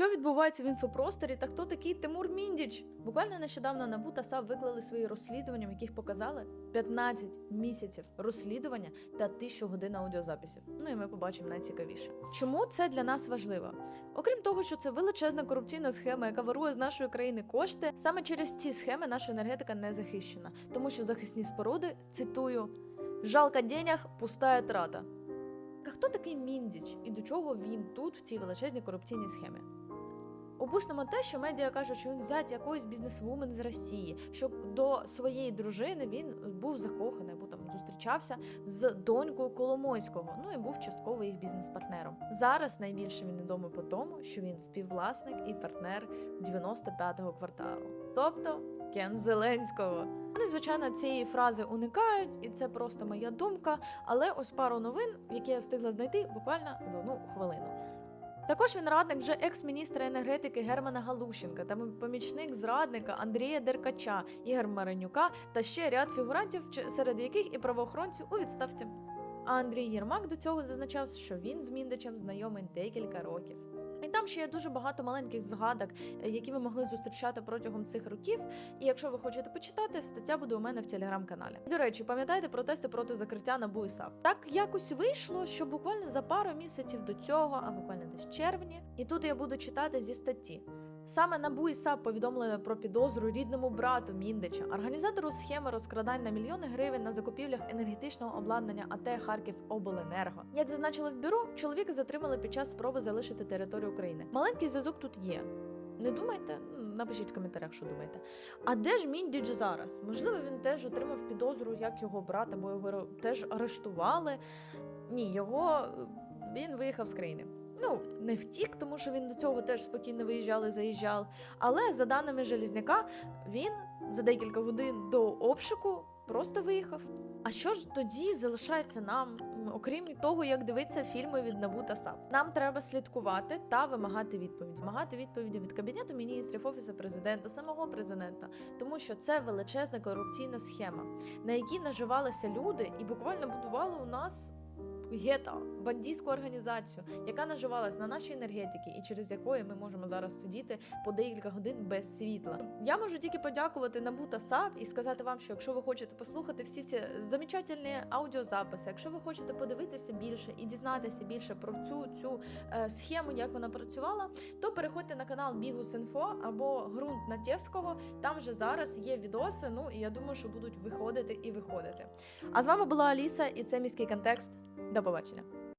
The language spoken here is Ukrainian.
Що відбувається в інфопросторі та хто такий Тимур Міндіч? Буквально нещодавно НАБУ та САП виклали свої розслідування, в яких показали 15 місяців розслідування та 1000 годин аудіозаписів. Ну і ми побачимо найцікавіше. Чому це для нас важливо? Окрім того, що це величезна корупційна схема, яка вирує з нашої країни кошти, саме через ці схеми наша енергетика не захищена, тому що захисні споруди цитую. Жалко денег, пустая трата. А хто такий Міндіч і до чого він тут в цій величезній корупційній схемі? Опустимо те, що медіа кажуть, що він взять якоїсь бізнесвумен з Росії, що до своєї дружини він був закоханий, або там зустрічався з донькою Коломойського. Ну і був частково їх бізнес-партнером. Зараз найбільше він відомий по тому, що він співвласник і партнер 95-го кварталу, тобто Кен Зеленського. Вони, звичайно, цієї фрази уникають, і це просто моя думка. Але ось пару новин, які я встигла знайти буквально за одну хвилину. Також він радник вже екс-міністра енергетики Германа Галущенка та помічник зрадника Андрія Деркача, Ігор Маренюка та ще ряд фігурантів, серед яких і правоохоронці у відставці. А Андрій Єрмак до цього зазначав, що він з Міндичем знайомий декілька років. І там ще є дуже багато маленьких згадок, е, які ви могли зустрічати протягом цих років. І якщо ви хочете почитати, стаття буде у мене в телеграм-каналі. До речі, пам'ятайте протести проти закриття НАБУ і САП. Так якось вийшло, що буквально за пару місяців до цього, а буквально десь червні, і тут я буду читати зі статті. Саме НАБУ і САП повідомили про підозру рідному брату Міндича, організатору схеми розкрадань на мільйони гривень на закупівлях енергетичного обладнання АТ Харків Обленерго. Як зазначили в бюро, чоловіка затримали під час спроби залишити територію України. Маленький зв'язок тут є. Не думайте, Ну, напишіть в коментарях, що думаєте. А де ж Міндіч зараз? Можливо, він теж отримав підозру, як його брата, бо його теж арештували. Ні, його е, він виїхав з країни. Ну, не втік, тому що він до цього теж спокійно виїжджав і заїжджав. Але за даними Желізняка, він за декілька годин до обшуку просто виїхав. А що ж тоді залишається нам, окрім того, як дивитися фільми від Набу та САП? Нам треба слідкувати та вимагати відповіді. Вимагати відповіді від кабінету міністрів, офісу президента, самого президента, тому що це величезна корупційна схема, на якій наживалися люди і буквально будували у нас. Гета, бандитську організацію, яка наживалась на нашій енергетики, і через якої ми можемо зараз сидіти по декілька годин без світла. Я можу тільки подякувати НАБУ та САП і сказати вам, що якщо ви хочете послухати всі ці замечательні аудіозаписи, якщо ви хочете подивитися більше і дізнатися більше про цю цю е, схему, як вона працювала, то переходьте на канал Бігус.Інфо або Грунт Натєвського. Там вже зараз є відоси. Ну і я думаю, що будуть виходити і виходити. А з вами була Аліса, і це міський контекст. До do zobaczenia.